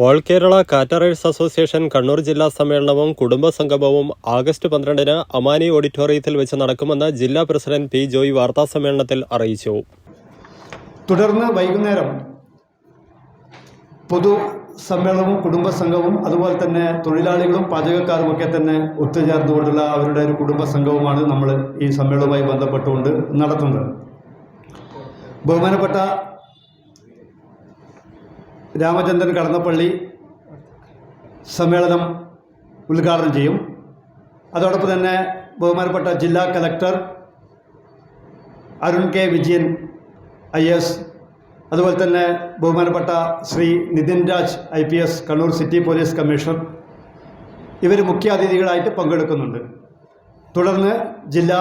All Kerala caterers association Kannur ജില്ലാ സമ്മേളനവും കുടുംബ സംഗമവും ആഗസ്റ്റ് പന്ത്രണ്ടിന് അമാനി ഓഡിറ്റോറിയത്തിൽ വെച്ച് നടക്കുമെന്ന് ജില്ലാ പ്രസിഡന്റ് പി ജോയ് വാർത്താസമ്മേളനത്തിൽ അറിയിച്ചു. തുടർന്ന് വൈകുന്നേരം പൊതു സമ്മേളനവും കുടുംബ സംഘവും അതുപോലെ തന്നെ തൊഴിലാളികളും പാചകക്കാരും ഒക്കെ തന്നെ ഒത്തുചേർന്നുകൊണ്ടുള്ള അവരുടെ ഒരു കുടുംബ സംഘവുമാണ് നമ്മൾ ഈ സമ്മേളനവുമായി ബന്ധപ്പെട്ടുകൊണ്ട് നടത്തുന്നത്. ബഹുമാനപ്പെട്ട രാമചന്ദ്രൻ കടന്നപ്പള്ളി സമ്മേളനം ഉദ്ഘാടനം ചെയ്യും. അതോടൊപ്പം തന്നെ ബഹുമാനപ്പെട്ട ജില്ലാ collector Arun K Vijayan I S അതുപോലെ തന്നെ ബഹുമാനപ്പെട്ട Shri Nitin Raj I P S Kannur city police commissioner ഇവർ മുഖ്യാതിഥികളായിട്ട് പങ്കെടുക്കുന്നുണ്ട്. തുടർന്ന് ജില്ലാ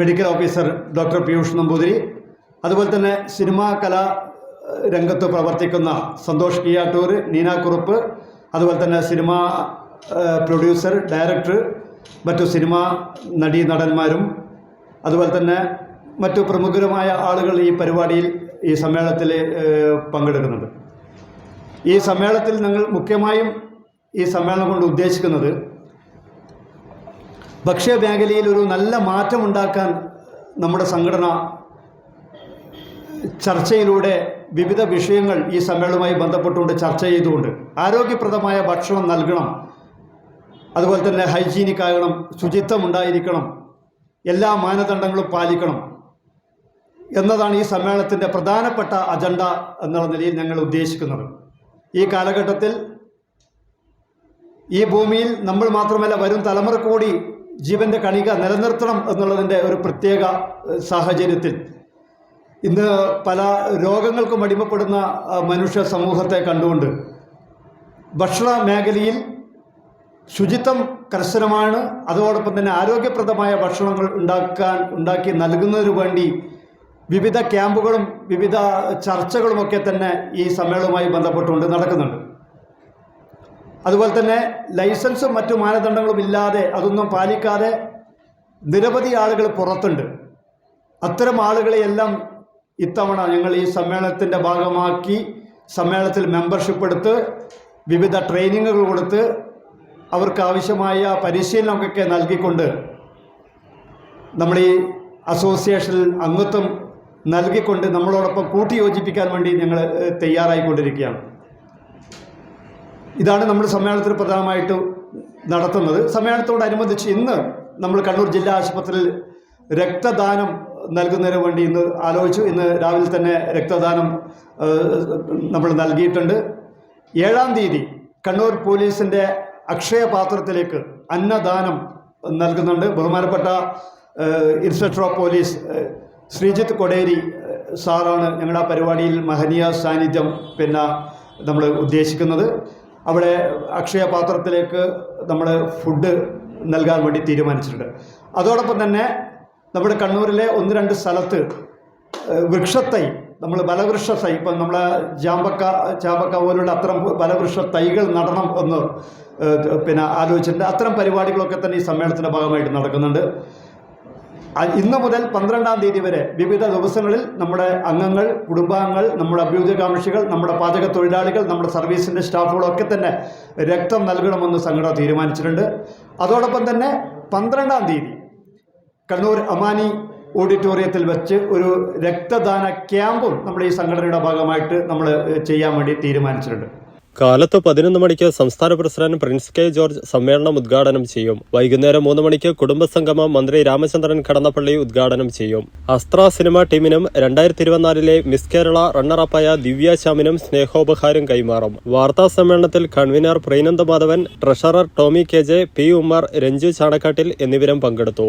medical officer doctor Piyush Namboothiri അതുപോലെ തന്നെ സിനിമാ കലാ രംഗത്ത് പ്രവർത്തിക്കുന്ന സന്തോഷ് കിയാട്ടൂർ നീന കുറുപ്പ് അതുപോലെ തന്നെ സിനിമ പ്രൊഡ്യൂസർ ഡയറക്ടർ മറ്റു സിനിമ നടീ നടന്മാരും അതുപോലെ തന്നെ മറ്റു പ്രമുഖരുമായ ആളുകൾ ഈ പരിപാടിയിൽ ഈ സമ്മേളനത്തിൽ പങ്കെടുക്കുന്നുണ്ട്. ഈ സമ്മേളനത്തിൽ ഞങ്ങൾ മുഖ്യമായും ഈ സമ്മേളനം കൊണ്ട് ഉദ്ദേശിക്കുന്നത് ഭക്ഷ്യ മേഖലയിൽ ഒരു നല്ല മാറ്റമുണ്ടാക്കാൻ നമ്മുടെ സംഘടന ചർച്ചയിലൂടെ വിവിധ വിഷയങ്ങൾ ഈ സമ്മേളനവുമായി ബന്ധപ്പെട്ടുകൊണ്ട് ചർച്ച ചെയ്തുകൊണ്ട് ആരോഗ്യപ്രദമായ ഭക്ഷണം നൽകണം. അതുപോലെ തന്നെ ഹൈജീനിക് ആകണം ശുചിത്വം ഉണ്ടായിരിക്കണം എല്ലാ മാനദണ്ഡങ്ങളും പാലിക്കണം എന്നതാണ് ഈ സമ്മേളനത്തിന്റെ പ്രധാനപ്പെട്ട അജണ്ട എന്നുള്ള നിലയിൽ ഞങ്ങൾ ഉദ്ദേശിക്കുന്നത്. ഈ കാലഘട്ടത്തിൽ ഈ ഭൂമിയിൽ നമ്മൾ മാത്രമല്ല വരും തലമുറ കൂടി ജീവന്റെ കണിക നിലനിർത്തണം എന്നുള്ളതിന്റെ ഒരു പ്രത്യേക സാഹചര്യത്തിൽ ഇന്ന് പല രോഗങ്ങൾക്കും അടിമപ്പെടുന്ന മനുഷ്യ സമൂഹത്തെ കണ്ടുകൊണ്ട് ഭക്ഷണ മേഖലയിൽ ശുചിത്വം കർശനമാണ്. അതോടൊപ്പം തന്നെ ആരോഗ്യപ്രദമായ ഭക്ഷണങ്ങൾ ഉണ്ടാക്കാൻ ഉണ്ടാക്കി നൽകുന്നതിനു വേണ്ടി വിവിധ ക്യാമ്പുകളും വിവിധ ചർച്ചകളുമൊക്കെ തന്നെ ഈ സമ്മേളനവുമായി ബന്ധപ്പെട്ടുകൊണ്ട് നടക്കുന്നുണ്ട്. അതുപോലെ തന്നെ ലൈസൻസും മറ്റു മാനദണ്ഡങ്ങളും ഇല്ലാതെ അതൊന്നും പാലിക്കാതെ നിരവധി ആളുകൾ പുറത്തുണ്ട്. അത്തരം ആളുകളെയെല്ലാം ഇത്തവണ ഞങ്ങൾ ഈ സമ്മേളനത്തിന്റെ ഭാഗമാക്കി സമ്മേളനത്തിൽ മെമ്പർഷിപ്പ് എടുത്ത് വിവിധ ട്രെയിനിങ്ങുകൾ കൊടുത്ത് അവർക്ക് ആവശ്യമായ പരിശീലനമൊക്കെ നൽകിക്കൊണ്ട് നമ്മൾ ഈ അസോസിയേഷനിൽ അംഗത്വം നൽകിക്കൊണ്ട് നമ്മളോടൊപ്പം കൂട്ടിയോജിപ്പിക്കാൻ വേണ്ടി ഞങ്ങൾ തയ്യാറായിക്കൊണ്ടിരിക്കുകയാണ്. ഇതാണ് നമ്മൾ സമ്മേളനത്തിൽ പ്രധാനമായിട്ട് നടത്തുന്നത്. സമ്മേളനത്തോടനുബന്ധിച്ച് ഇന്ന് നമ്മൾ കണ്ണൂർ ജില്ലാ ആശുപത്രിയിൽ രക്തദാനം നൽകുന്നതിന് വേണ്ടി ഇന്ന് ആലോചിച്ചു. ഇന്ന് രാവിലെ തന്നെ രക്തദാനം നമ്മൾ നൽകിയിട്ടുണ്ട്. ഏഴാം തീയതി കണ്ണൂർ പോലീസിന്റെ അക്ഷയപാത്രത്തിലേക്ക് അന്നദാനം നൽകുന്നുണ്ട്. ബഹുമാനപ്പെട്ട inspector of police Sreejith Koderi സാറാണ് ഞങ്ങളുടെ ആ പരിപാടിയിൽ മഹനീയ സാന്നിധ്യം പിന്നെ നമ്മൾ ഉദ്ദേശിക്കുന്നത്. അവിടെ അക്ഷയപാത്രത്തിലേക്ക് നമ്മൾ ഫുഡ് നൽകാൻ വേണ്ടി തീരുമാനിച്ചിട്ടുണ്ട്. അതോടൊപ്പം തന്നെ നമ്മുടെ കണ്ണൂരിലെ ഒന്ന് രണ്ട് സ്ഥലത്ത് വൃക്ഷത്തൈ നമ്മൾ ബലവൃക്ഷ തൈ ഇപ്പം നമ്മളെ ജാമ്പക്ക ചാമ്പക്ക പോലുള്ള അത്തരം ബലവൃക്ഷ തൈകൾ നടണം എന്ന് പിന്നെ ആലോചിച്ചിട്ടുണ്ട്. അത്തരം പരിപാടികളൊക്കെ തന്നെ ഈ സമ്മേളനത്തിന്റെ ഭാഗമായിട്ട് നടക്കുന്നുണ്ട്. ഇന്ന് മുതൽ പന്ത്രണ്ടാം തീയതി വരെ വിവിധ ദിവസങ്ങളിൽ നമ്മുടെ അംഗങ്ങൾ കുടുംബാംഗങ്ങൾ നമ്മുടെ അഭ്യുദയകാംക്ഷികൾ നമ്മുടെ പാചക തൊഴിലാളികൾ നമ്മുടെ സർവീസിന്റെ സ്റ്റാഫുകളൊക്കെ തന്നെ രക്തം നൽകണമെന്ന് സംഘടന തീരുമാനിച്ചിട്ടുണ്ട്. അതോടൊപ്പം തന്നെ പന്ത്രണ്ടാം തീയതി കണ്ണൂർ അമാനി ഓഡിറ്റോറിയത്തിൽ വെച്ച് ഒരു രക്തദാന ക്യാമ്പും നമ്മുടെ ഈ സംഘടനയുടെ ഭാഗമായിട്ട് നമ്മൾ ചെയ്യാൻ വേണ്ടി തീരുമാനിച്ചിട്ടുണ്ട്. കാലത്ത് പതിനൊന്ന് മണിക്ക് സംസ്ഥാന പ്രസിഡന്റ് പ്രിൻസ് കെ ജോർജ് സമ്മേളനം ഉദ്ഘാടനം ചെയ്യും. വൈകുന്നേരം മൂന്ന് മണിക്ക് കുടുംബസംഗമം മന്ത്രി രാമചന്ദ്രൻ കടന്നപ്പള്ളി ഉദ്ഘാടനം ചെയ്യും. അസ്ത്ര സിനിമ ടീമിനും രണ്ടായിരത്തി ഇരുപത്തിനാലിലെ മിസ് കേരള റണ്ണറപ്പായ ദിവ്യ ശ്യാമിനും സ്നേഹോപഹാരം കൈമാറും. വാർത്താ സമ്മേളനത്തിൽ convener Preenanda Madhavan treasurer Tomy K J P Ummer Ranju Chanakkattil എന്നിവരും പങ്കെടുത്തു.